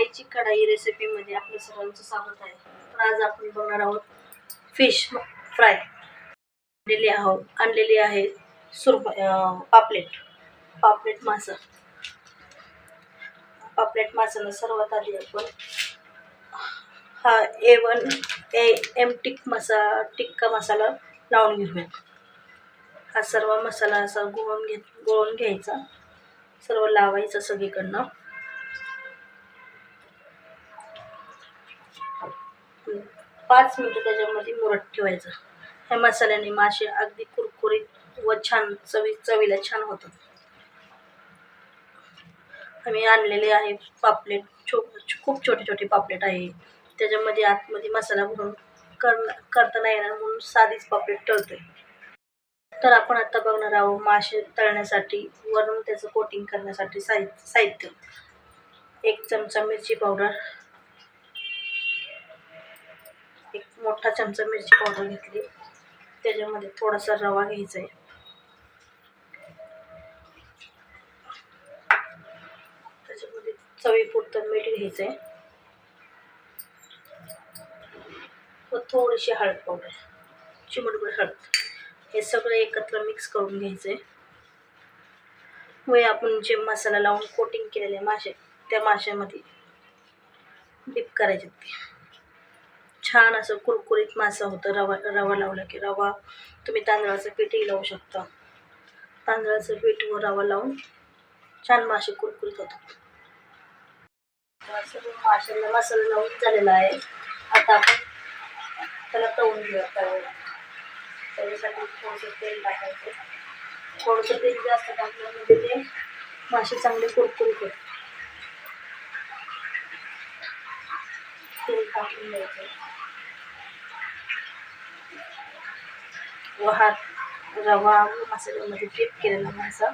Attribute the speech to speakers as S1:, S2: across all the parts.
S1: आईची कढाई रेसिपीमध्ये आपलं सर्वांचं स्वागत आहे. तर आज आपण बघणार आहोत फिश फ्राय आणलेली आहोत आणलेली आहे सुरब पापलेट. पापलेट मासा. पापलेट मासाला सर्वात आधी आपण हा ए वन ए एम टिक मसा टिक्का मसाला लावून घेऊया. हा सर्व मसाला असा गोळून घेत गोळून घ्यायचा. सर्व लावायचं सगळीकडनं. पाच मिनटं त्याच्यामध्ये मुरत ठेवायचं. ह्या मसाल्याने मासे अगदी कुरकुरीत व छान चवी चवीला छान होतात. आम्ही आणलेले आहे पापलेट छो खूप छोटे छोटे पापलेट आहे. त्याच्यामध्ये आतमध्ये मसाला भरून कर करता नाही येणार म्हणून साधीच पापलेट टळते तर आपण आता बघणार आहोत मासे तळण्यासाठी वरून त्याचं कोटिंग करण्यासाठी साहि साहित्य. एक चमचा मिरची पावडर एक मोठा चमचा मिरची पावडर घेतली. त्याच्यामध्ये थोडासा रवा घ्यायचा आहे त्याच्यामध्ये चवीपुरतं मीठ घ्यायचं आहे व थोडीशी हळद पावडर चिमटभर हळद. हे सगळं एकत्र मिक्स करून घ्यायचं आहे व आपण जे मसाला लावून कोटिंग केलेले मासे त्या माशामध्ये डिप करायचे ते छान असं कुरकुरीत मासा होतं रवा रवा लावला की रवा तुम्ही तांदळाचं पीठही लावू शकता. तांदळाचं पीठ व रवा लावून छान मासे कुरकुरीत होतात. माशाला माशांना मसाला लावून झालेला आहे. आता आपण त्याला तळून घेऊया तव्यावर. त्याच्यासाठी थोडंसं तेल टाकायचं. थोडंसं तेल जास्त टाकलं म्हणजे ते मासे चांगले कुरकुरीत होतात. तेल टाकून द्यायचं व रवा मसाल्यामध्ये डिप केलेला मासा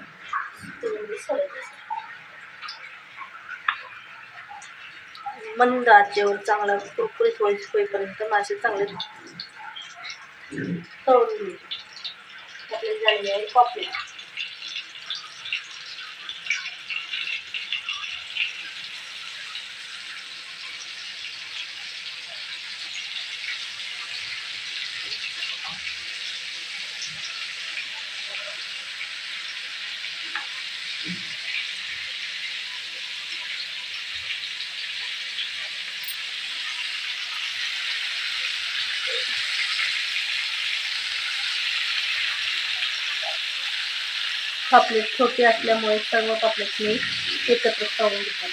S1: त्याच्यामध्ये मंद आचेवर चांगला कुरकुरीत होई होईपर्यंत मासे चांगले तळून घ्यायचे झालेली आहे पापलेट पापलेट छोटे असल्यामुळे सर्व पापलेट मी एकत्र खाऊन घेतात.